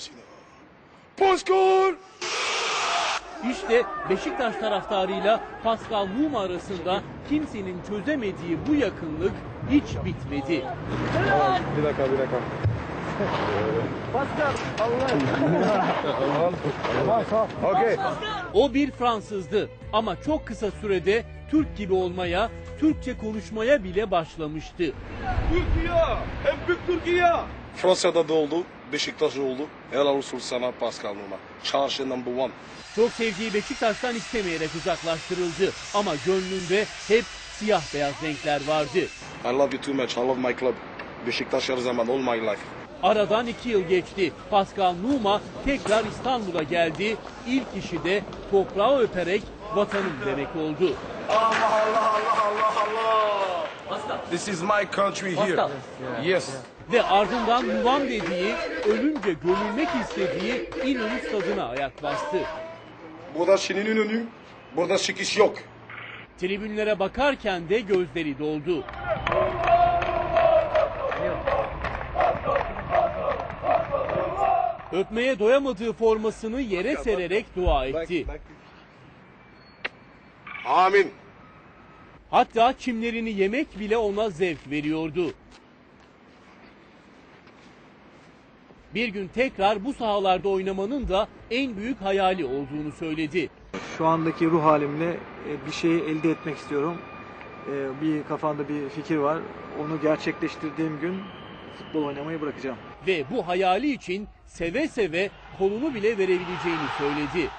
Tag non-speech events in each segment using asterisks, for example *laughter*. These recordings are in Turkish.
formasıyla. Pascal! İşte Beşiktaş taraftarıyla Pascal Numa arasında kimsenin çözemediği bu yakınlık hiç bitmedi. Bir dakika bir dakika. *laughs* Okey. O bir Fransızdı ama çok kısa sürede Türk gibi olmaya, Türkçe konuşmaya bile başlamıştı. Türkiye! En büyük Türkiye! Fransa'da da oldu, Beşiktaş'ta oldu. Helal olsun sana Pascal Numa. Çarşı number one. Çok sevdiği Beşiktaş'tan istemeyerek uzaklaştırıldı ama gönlünde hep siyah beyaz renkler vardı. I love you too much. I love my club. Beşiktaş her zaman all my life. Aradan iki yıl geçti. Pascal Numa tekrar İstanbul'a geldi. İlk işi de toprağı öperek vatanım demek oldu. This is my country here. Yes. Ve ardından Nuvam dediği, ölünce gömülmek istediği İnönü stadına ayak bastı. Burada Şinin'in önü, burada çıkış yok. Tribünlere bakarken de gözleri doldu. Öpmeye doyamadığı formasını yere sererek dua etti. Amin. Hatta çimlerini yemek bile ona zevk veriyordu. Bir gün tekrar bu sahalarda oynamanın da en büyük hayali olduğunu söyledi. Şu andaki ruh halimle e, bir şeyi elde etmek istiyorum. E, Bir kafamda bir fikir var. Onu gerçekleştirdiğim gün futbol oynamayı bırakacağım. Ve bu hayali için seve seve kolunu bile verebileceğini söyledi.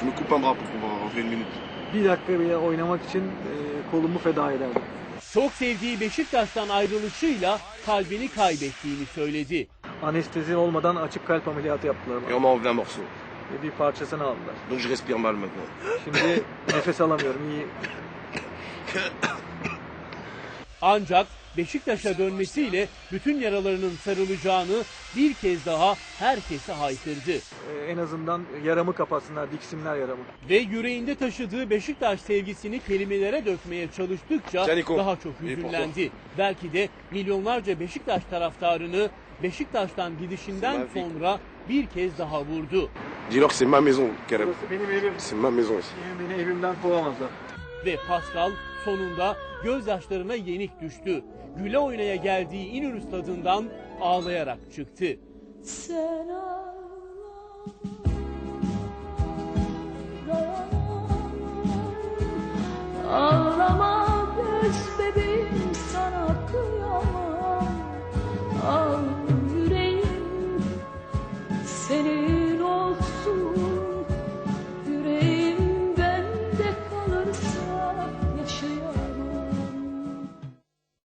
Je me coupe un bras pour une minute. Bir dakika bile oynamak için e, kolumu feda ederdim. Çok sevdiği Beşiktaş'tan ayrılışıyla kalbini kaybettiğini söyledi. Anestezi olmadan açık kalp ameliyatı yaptılar Et on m'a enlevé un morceau. Ve Bir parçasını aldılar. Donc je respire mal maintenant. Şimdi nefes alamıyorum. İyi. Ancak Beşiktaş'a dönmesiyle bütün yaralarının sarılacağını bir kez daha herkese haykırdı. E, En azından yaramı kapatsınlar, diksinler yaramı. Ve yüreğinde taşıdığı Beşiktaş sevgisini kelimelere dökmeye çalıştıkça Caniko. daha çok hüzünlendi. Belki de milyonlarca Beşiktaş taraftarını Beşiktaş'tan gidişinden sonra bir kez daha vurdu. Dis-leur c'est ma maison, Kerem. Burası benim evim. C'est ma maison ici. Beni evimden kovamazlar. Ve Pascal sonunda gözyaşlarına yenik düştü. Güle oynaya geldiği İnönü stadından ağlayarak çıktı. Sen ağla